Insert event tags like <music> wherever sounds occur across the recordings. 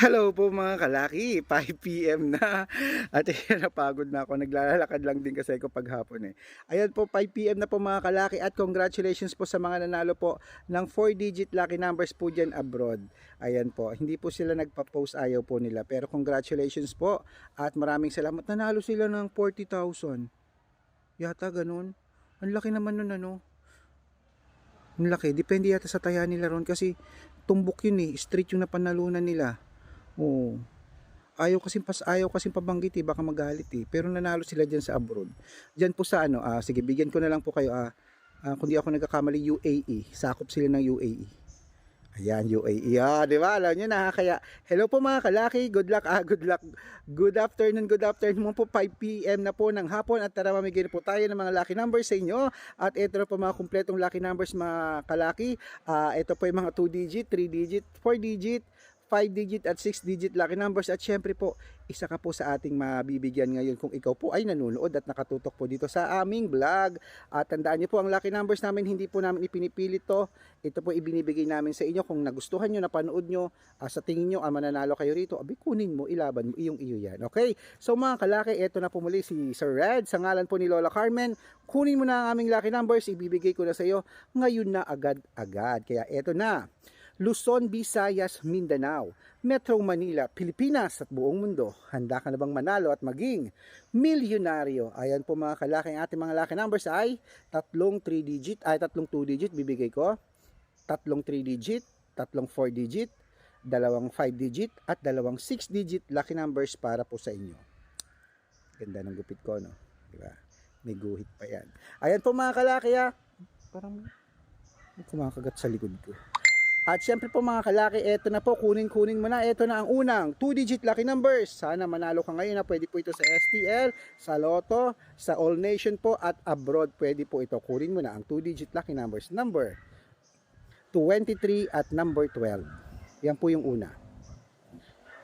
Hello po mga kalaki, 5pm na at <laughs> ayan, napagod na ako, naglalakad lang din kasi ako paghapon eh. Ayan po, 5pm na po mga kalaki at congratulations po sa mga nanalo po ng 4 digit lucky numbers po dyan abroad. Ayan po, hindi po sila nagpa-post ayaw po nila pero congratulations po at maraming salamat. Nanalo sila ng 40,000. Yata ganun. Ang laki naman nun ano. Ang laki, depende yata sa taya nila ron kasi tumbok yun eh, street yung napanalunan nila. Oo. Ayaw kasi pas ayaw kasi pabanggit eh, baka magalit eh. Pero nanalo sila diyan sa abroad. Diyan po sa ano, ah, sige bigyan ko na lang po kayo ah, ah, kung ako nagkakamali UAE. Sakop sila ng UAE. Ayan, UAE. Ah, di ba? Alam niyo na. Kaya, hello po mga kalaki. Good luck. Ah, good luck. Good afternoon. Good afternoon po. 5 p.m. na po ng hapon. At tara, mamigay po tayo ng mga lucky numbers sa inyo. At ito na po mga kumpletong lucky numbers mga kalaki. Ah, ito po yung mga 2 digit, 3 digit, 4 digit, 5 digit at 6 digit lucky numbers. At syempre po isa ka po sa ating mabibigyan ngayon kung ikaw po ay nanonood at nakatutok po dito sa aming vlog. At tandaan niyo po ang lucky numbers namin hindi po namin ipinipilit to. Ito po ibinibigay namin sa inyo. Kung nagustuhan nyo napanood nyo ah, sa tingin nyo ah, mananalo kayo rito abi kunin mo ilaban mo iyong iyo yan. Okay? So mga kalaki ito na po muli si Sir Red. Sa ngalan po ni Lola Carmen kunin mo na ang aming lucky numbers. Ibibigay ko na sa iyo ngayon na agad-agad. Kaya ito na Luzon, Visayas, Mindanao, Metro Manila, Pilipinas at buong mundo. Handa ka na bang manalo at maging milyonaryo? Ayan po mga kalaki, ang ating mga lucky numbers ay tatlong 3 digit, ay tatlong 2 digit bibigay ko, tatlong 3 digit, tatlong 4 digit, dalawang 5 digit at dalawang 6 digit lucky numbers para po sa inyo. Ganda ng gupit ko, no? Diba? May guhit pa yan. Ayan po mga kalaki, ah. Parang kumakagat sa likod ko. At syempre po mga kalaki, eto na po, kunin-kunin mo na. Eto na ang unang 2-digit lucky numbers. Sana manalo ka ngayon na pwede po ito sa STL, sa Lotto, sa All Nation po at abroad pwede po ito. Kunin mo na ang 2-digit lucky numbers. Number 23 at number 12. Yan po yung una.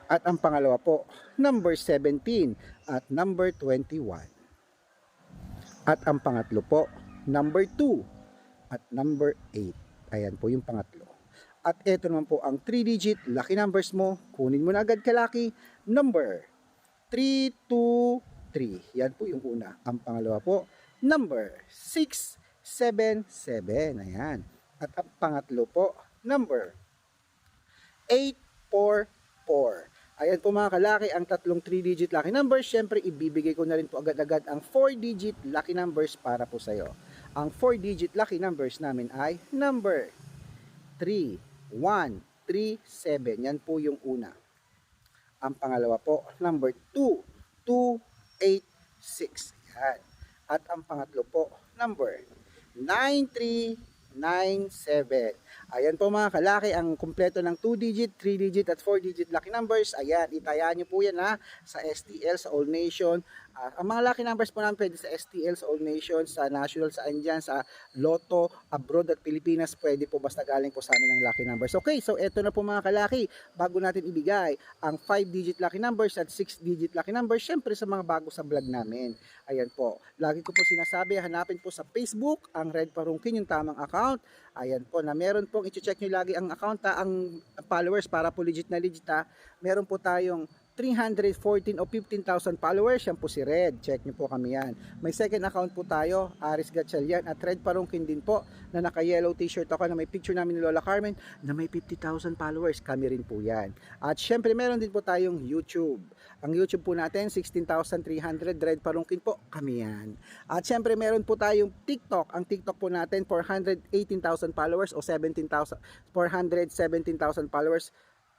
At ang pangalawa po, number 17 at number 21. At ang pangatlo po, number 2 at number 8. Ayan po yung pangatlo. At ito naman po ang 3-digit lucky numbers mo. Kunin mo na agad kalaki. Number 323. Yan po yung una. Ang pangalawa po, number 677. Ayan. At ang pangatlo po, number 844. Ayan po mga kalaki, ang tatlong 3-digit lucky numbers. Siyempre, ibibigay ko na rin po agad-agad ang 4-digit lucky numbers para po sa'yo. Ang 4-digit lucky numbers namin ay number 3, 1, 3, 7. Yan po yung una. Ang pangalawa po, number 2, 2, 8, 6. Yan. At ang pangatlo po, number 9, 3, 9, 7. Ayan po mga kalaki, ang kumpleto ng 2-digit, 3-digit at 4-digit lucky numbers. Ayan, itayaan nyo po yan ha, sa STL, sa All Nation. Ah, ang mga lucky numbers po namin pwede sa STL, sa All Nation, sa National, sa Andyan, sa Lotto, abroad at Pilipinas, pwede po basta galing po sa amin ang lucky numbers. Okay, so eto na po mga kalaki, bago natin ibigay ang 5-digit lucky numbers at 6-digit lucky numbers, syempre sa mga bago sa vlog namin. Ayan po, lagi ko po sinasabi, hanapin po sa Facebook, ang Red Parungkin, yung tamang account. Ayan po, na meron pong i-check nyo lagi ang account, ha, ang followers para po legit na legit ha. Meron po tayong 314 o 15,000 followers, yan po si Red. Check nyo po kami yan. May second account po tayo, Aris Gatchalian at Red Parungkin din po na naka-yellow t-shirt ako na may picture namin ni Lola Carmen na may 50,000 followers. Kami rin po yan. At syempre meron din po tayong YouTube. Ang YouTube po natin, 16,300 Red Parungkin po, kami yan. At syempre meron po tayong TikTok. Ang TikTok po natin, 418,000 followers o 17,000, 417,000 followers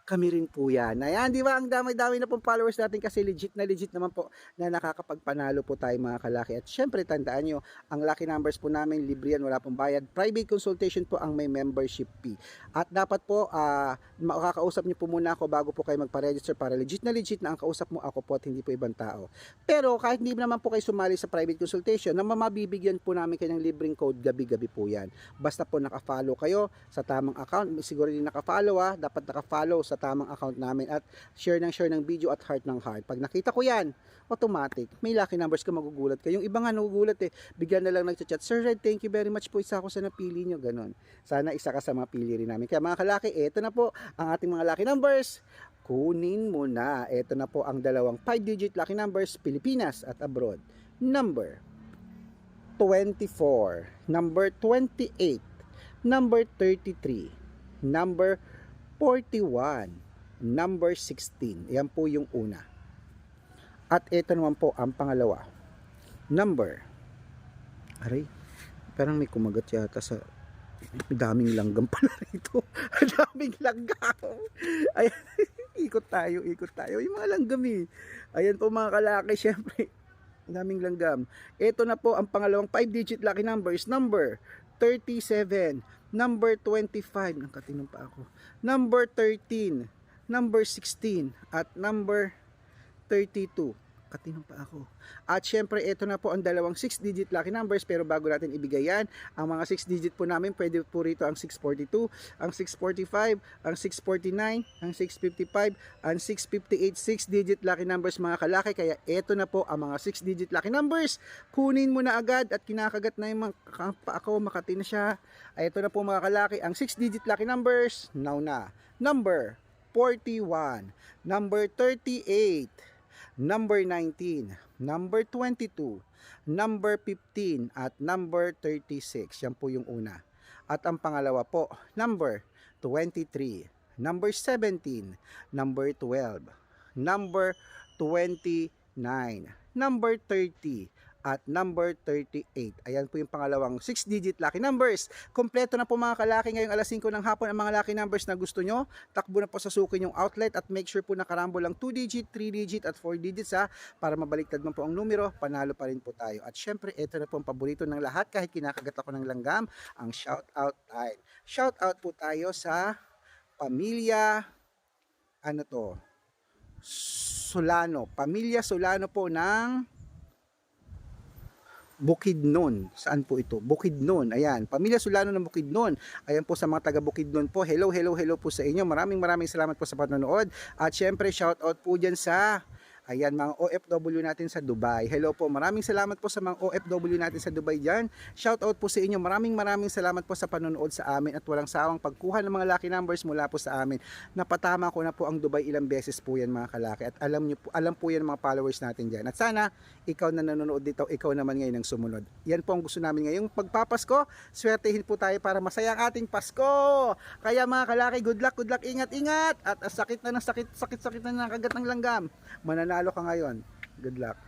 kami rin po yan. Ayan, di ba? Ang dami-dami na pong followers natin kasi legit na legit naman po na nakakapagpanalo po tayo mga kalaki. At syempre, tandaan nyo, ang lucky numbers po namin, libre yan, wala pong bayad. Private consultation po ang may membership fee. At dapat po, uh, makakausap nyo po muna ako bago po kayo magpa-register para legit na legit na ang kausap mo ako po at hindi po ibang tao. Pero kahit hindi naman po kayo sumali sa private consultation, na mamabibigyan po namin kayo ng libreng code gabi-gabi po yan. Basta po nakafollow kayo sa tamang account. Siguro din nakafollow ah, dapat nakafollow sa tamang account namin at share ng share ng video at heart ng heart. Pag nakita ko yan, automatic, may lucky numbers ka magugulat ka. Yung iba nga nagugulat eh, bigyan na lang nagchat-chat, Sir Red, thank you very much po, isa ako sa napili nyo, ganun. Sana isa ka sa mga pili rin namin. Kaya mga kalaki, eto na po ang ating mga lucky numbers. kunin mo na. Ito na po ang dalawang 5-digit lucky numbers, Pilipinas at abroad. Number 24, number 28, number 33, number 41, number 16. Yan po yung una. At ito naman po ang pangalawa. Number. Aray, parang may kumagat yata sa daming langgam pala <laughs> rito. Daming langgam. Ayan, <laughs> ikot tayo, ikot tayo. Yung mga langgam eh. Ayan po mga kalaki, syempre. Ang daming langgam. Ito na po ang pangalawang 5-digit lucky numbers. Number 37, number 25, nakatinong pa ako. Number 13, number 16, at number 32. Katinong pa ako. At syempre, ito na po ang dalawang 6-digit lucky numbers. Pero bago natin ibigay yan, ang mga 6-digit po namin, pwede po rito ang 642, ang 645, ang 649, ang 655, ang 658, 6-digit lucky numbers mga kalaki. Kaya ito na po ang mga 6-digit lucky numbers. Kunin mo na agad at kinakagat na yung mga pa ako, makati na siya. Ay, ito na po mga kalaki, ang 6-digit lucky numbers. Now na. Number 41, number 38, number 19, number 22, number 15, at number 36. Yan po yung una. At ang pangalawa po, number 23, number 17, number 12, number 29, number 30, at number 38. Ayan po yung pangalawang 6-digit lucky numbers. Kompleto na po mga kalaki ngayong alas 5 ng hapon ang mga lucky numbers na gusto nyo. Takbo na po sa sukin yung outlet at make sure po nakarambol lang 2-digit, 3-digit at 4 digits ha para mabaliktad man po ang numero, panalo pa rin po tayo. At syempre, ito na po ang paborito ng lahat kahit kinakagat ako ng langgam, ang shout out time. Shout out po tayo sa pamilya ano to? Solano. Pamilya Solano po ng Bukidnon. Saan po ito? Bukidnon. Ayan. Pamilya Solano ng Bukidnon. Ayan po sa mga taga Bukidnon po. Hello, hello, hello po sa inyo. Maraming maraming salamat po sa panonood. At syempre, shout out po dyan sa Ayan, mga OFW natin sa Dubai. Hello po, maraming salamat po sa mga OFW natin sa Dubai dyan. Shout out po sa inyo. Maraming maraming salamat po sa panonood sa amin at walang sawang pagkuha ng mga lucky numbers mula po sa amin. Napatama ko na po ang Dubai ilang beses po yan mga kalaki. At alam, niyo po, alam po yan mga followers natin dyan. At sana, ikaw na nanonood dito, ikaw naman ngayon ang sumunod. Yan po ang gusto namin ngayong pagpapasko. Swertehin po tayo para masaya ang ating Pasko. Kaya mga kalaki, good luck, good luck, ingat, ingat. At sakit na ng sakit, sakit, sakit na ng kagat ng langgam. Mananalo ka ngayon. Good luck.